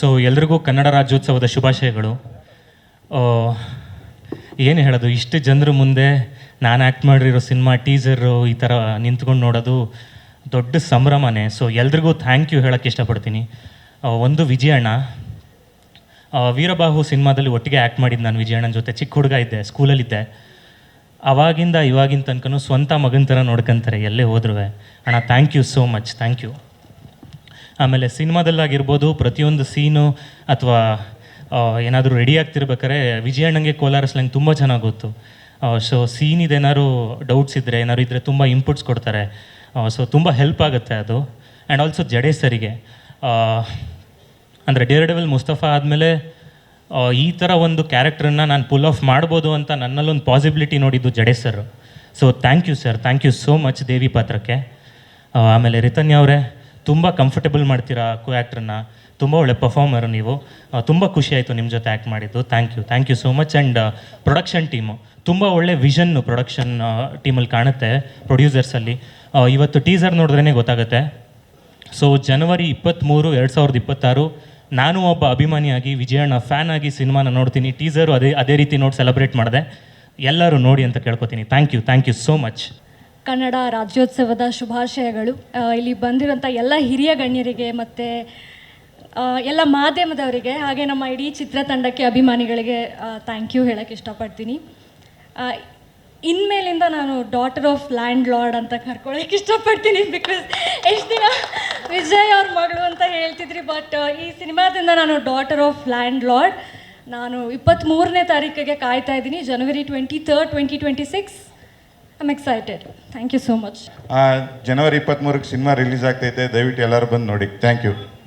So ಎಲ್ರಿಗೂ ಕನ್ನಡ ರಾಜ್ಯೋತ್ಸವದ ಶುಭಾಶಯಗಳು. ಏನು ಹೇಳೋದು, ಇಷ್ಟು ಜನರ ಮುಂದೆ ನಾನು ಆ್ಯಕ್ಟ್ ಮಾಡಿರೋ ಸಿನಿಮಾ, ಟೀಸರು ಈ ಥರ ನಿಂತ್ಕೊಂಡು ನೋಡೋದು ದೊಡ್ಡ ಸಂಭ್ರಮನೇ. ಸೊ ಎಲ್ರಿಗೂ ಥ್ಯಾಂಕ್ ಯು ಹೇಳೋಕ್ಕೆ ಇಷ್ಟಪಡ್ತೀನಿ. ಒಂದು ವಿಜಯಣ್ಣ ವೀರಬಾಹು ಸಿನಿಮಾದಲ್ಲಿ ಒಟ್ಟಿಗೆ ಆ್ಯಕ್ಟ್ ಮಾಡಿದ್ದು ನಾನು ವಿಜಯಣ್ಣನ ಜೊತೆ. ಚಿಕ್ಕ ಹುಡುಗ ಇದ್ದೆ, ಸ್ಕೂಲಲ್ಲಿದ್ದೆ. ಅವಾಗಿಂದ ಇವಾಗಿನ ತನಕನೂ ಸ್ವಂತ ಮಗನ ಥರ ನೋಡ್ಕೊಂತಾರೆ, ಎಲ್ಲೇ ಹೋದ್ರೂ ಅಣ್ಣ thank you so much thank you ಆಮೇಲೆ ಸಿನಿಮಾದಲ್ಲಾಗಿರ್ಬೋದು ಪ್ರತಿಯೊಂದು ಸೀನು ಅಥವಾ ಏನಾದರೂ ರೆಡಿ ಆಗ್ತಿರ್ಬೇಕಾದ್ರೆ ವಿಜಯಣ್ಣಂಗೆ ಕೋಲಾರ ಸ್ಲ್ಯಾಂಗ್ ತುಂಬ ಚೆನ್ನಾಗಿ ಗೊತ್ತು ಸೊ ಸೀನ್ ಇದೇನಾದ್ರು ಡೌಟ್ಸ್ ಇದ್ದರೆ ಏನಾದ್ರು ಇದ್ದರೆ ತುಂಬ ಇನ್ಪುಟ್ಸ್ ಕೊಡ್ತಾರೆ. ಸೊ ತುಂಬ ಹೆಲ್ಪ್ ಆಗುತ್ತೆ ಅದು. ಆ್ಯಂಡ್ ಆಲ್ಸೋ ಜಡೇ ಸರಿಗೆ ಅಂದರೆ ಡೇರ್ ಡೆವಲ್ ಮುಸ್ತಫಾ ಆದಮೇಲೆ ಈ ಥರ ಒಂದು ಕ್ಯಾರೆಕ್ಟ್ರನ್ನ ನಾನು ಪುಲ್ ಆಫ್ ಮಾಡ್ಬೋದು ಅಂತ ನನ್ನಲ್ಲೊಂದು ಪಾಸಿಬಿಲಿಟಿ ನೋಡಿದ್ದು Jade sir so thank you sir thank you so much ದೇವಿ ಪಾತ್ರಕ್ಕೆ. ಆಮೇಲೆ ರಿತನ್ಯ ಅವರೇ ತುಂಬ ಕಂಫರ್ಟೇಬಲ್ ಮಾಡ್ತೀರಾ ಕೋ ಆ್ಯಕ್ಟ್ರನ್ನ ತುಂಬ ಒಳ್ಳೆ ಪರ್ಫಾರ್ಮರ್ ನೀವು. ತುಂಬ ಖುಷಿ ಆಯಿತು ನಿಮ್ಮ ಜೊತೆ ಆ್ಯಕ್ಟ್ ಮಾಡಿದ್ದು. Thank you thank you so much and production team ತುಂಬ ಒಳ್ಳೆ ವಿಷನ್ನು ಪ್ರೊಡಕ್ಷನ್ ಟೀಮಲ್ಲಿ ಕಾಣುತ್ತೆ ಪ್ರೊಡ್ಯೂಸರ್ಸಲ್ಲಿ ಇವತ್ತು ಟೀಸರ್ ನೋಡಿದ್ರೇ ಗೊತ್ತಾಗುತ್ತೆ. ಸೊ ಜನವರಿ ಇಪ್ಪತ್ತ್ಮೂರು ಎರಡು ಸಾವಿರದ ಇಪ್ಪತ್ತಾರು ನಾನು ಒಬ್ಬ ಅಭಿಮಾನಿಯಾಗಿ, ವಿಜಯಣ್ಣ ಫ್ಯಾನ್ ಆಗಿ ಸಿನಿಮಾನ ನೋಡ್ತೀನಿ. ಟೀಸರು ಅದೇ ಅದೇ ರೀತಿ ನೋಡಿ ಸೆಲೆಬ್ರೇಟ್ ಮಾಡಿದೆ. ಎಲ್ಲರೂ ನೋಡಿ ಅಂತ ಕೇಳ್ಕೊತೀನಿ. Thank you thank you so much Kannada ರಾಜ್ಯೋತ್ಸವದ ಶುಭಾಶಯಗಳು. ಇಲ್ಲಿ ಬಂದಿರುವಂಥ ಎಲ್ಲ ಹಿರಿಯ ಗಣ್ಯರಿಗೆ ಮತ್ತು ಎಲ್ಲ ಮಾಧ್ಯಮದವರಿಗೆ ಹಾಗೆ ನಮ್ಮ ಇಡೀ ಚಿತ್ರತಂಡಕ್ಕೆ ಅಭಿಮಾನಿಗಳಿಗೆ ಥ್ಯಾಂಕ್ ಯು ಹೇಳೋಕ್ಕೆ ಇಷ್ಟಪಡ್ತೀನಿ. ಇನ್ಮೇಲಿಂದ ನಾನು ಡಾಟರ್ ಆಫ್ ಲ್ಯಾಂಡ್ ಲಾರ್ಡ್ ಅಂತ ಕರ್ಕೊಳ್ಳೋಕೆ ಇಷ್ಟಪಡ್ತೀನಿ ಬಿಕಾಸ್ ಎಷ್ಟು ದಿನ ವಿಜಯ್ ಅವ್ರ ಮಗಳು ಅಂತ ಹೇಳ್ತಿದ್ರಿ ಬಟ್ ಈ ಸಿನಿಮಾದಿಂದ ನಾನು ಡಾಟರ್ ಆಫ್ ಲ್ಯಾಂಡ್ ಲಾರ್ಡ್ ನಾನು ಇಪ್ಪತ್ತ್ಮೂರನೇ ತಾರೀಕಿಗೆ ಕಾಯ್ತಾ ಇದ್ದೀನಿ January twenty third twenty twenty six I'm excited thank you so much ಜನವರಿ ಇಪ್ಪತ್ತ್ಮೂರಕ್ಕೆ ಸಿನಿಮಾ ರಿಲೀಸ್ ಆಗ್ತೈತೆ. ದಯವಿಟ್ಟು ಎಲ್ಲರೂ ಬಂದು ನೋಡಿ. Thank you